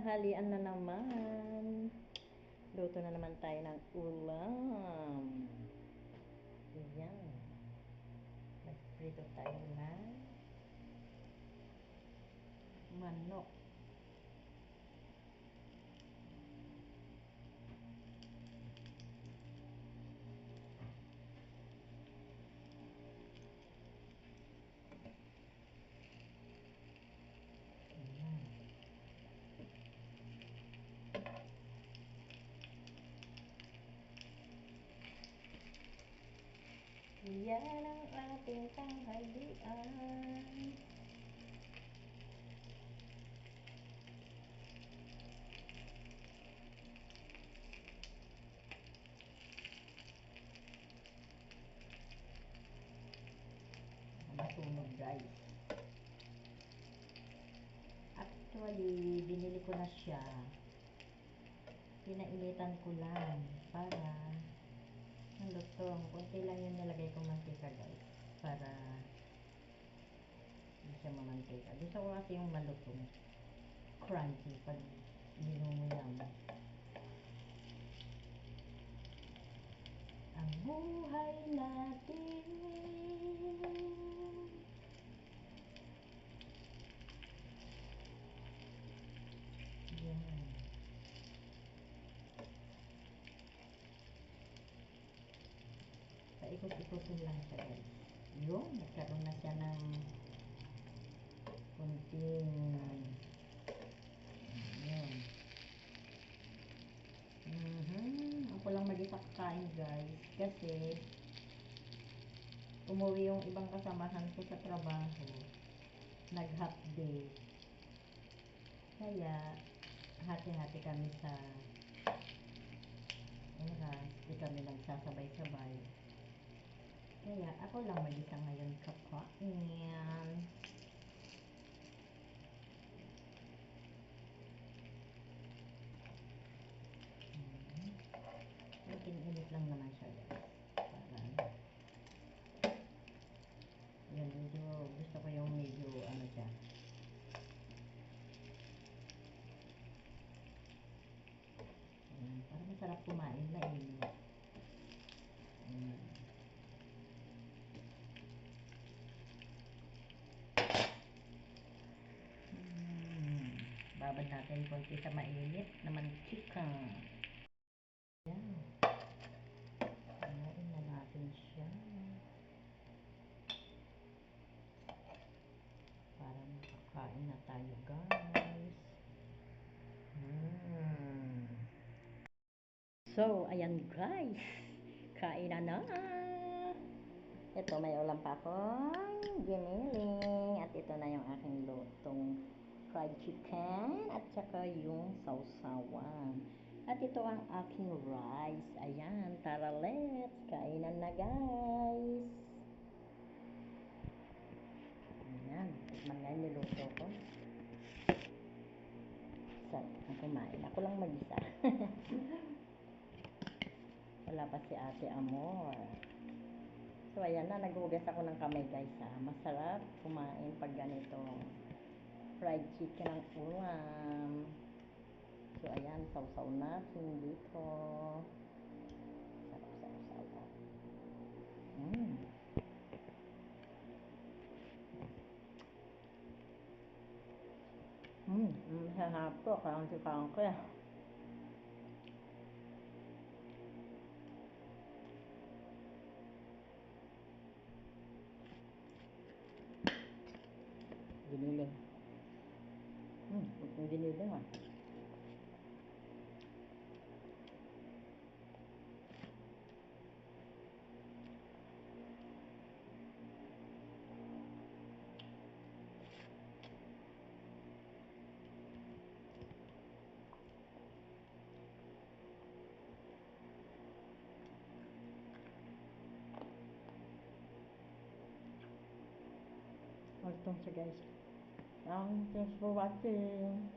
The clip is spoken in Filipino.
tanghalian na naman. Luto na naman tayo ng ulam. Ayan. Nagprito tayo ng manok. Yan ang ating tanghalian. Masunog guys. Actually, binili ko na siya. Pinainitan ko lang para ang lutong. Kunti lang yung nilagay ko mantika guys. Para hindi siya mamantika. Gusto ko kasi yung malutong. Crunchy pag binunguyan. Ang buhay natin Yan. Paikot-ikotin lang siya guys. Yun, nagkaroon na siya ng kunting yun. Mhm. Ako lang mag-isa kakain guys. Kasi umuwi yung ibang kasamahan ko sa trabaho. Nag-half day. Kaya hati-hati kami sa oras. Di kami nagsasabay-sabay. Kaya ako lang mag-isa ngayon kakain. Hmm. Init lang naman siya guys. Para yan, medyo gusto ko yung medyo ano siya. Ayan, para masarap kumain na init. Ayan. Mm. Babad natin konti sa mainit na mantika. Ayan. Kumain na natin siya. Para makakain na tayo guys. Mm. So, ayan guys. Kain na na. Ito, may ulam pa akong giniling. At ito na yung aking lutong fried chicken. At saka yung sausawan. At ito ang aking rice. Ayan, tara let's. Kainan na guys. Ayan, yung niluto ko. Sarap ang kumain. Ako lang mag-isa. Wala pa si Ate Amor. So, ayan na. Naghugas ako ng kamay, guys, ha. Masarap kumain pag ganito. Fried chicken ang ulam. So, ayan. Sausaw natin dito. Sarap, sarap, sarap. Mm. Mm, mm, sarap to. Kaunti-kaunti. Giniling. Hmm, yung giniling ah. Magtong siya guys. Um, um thanks for watching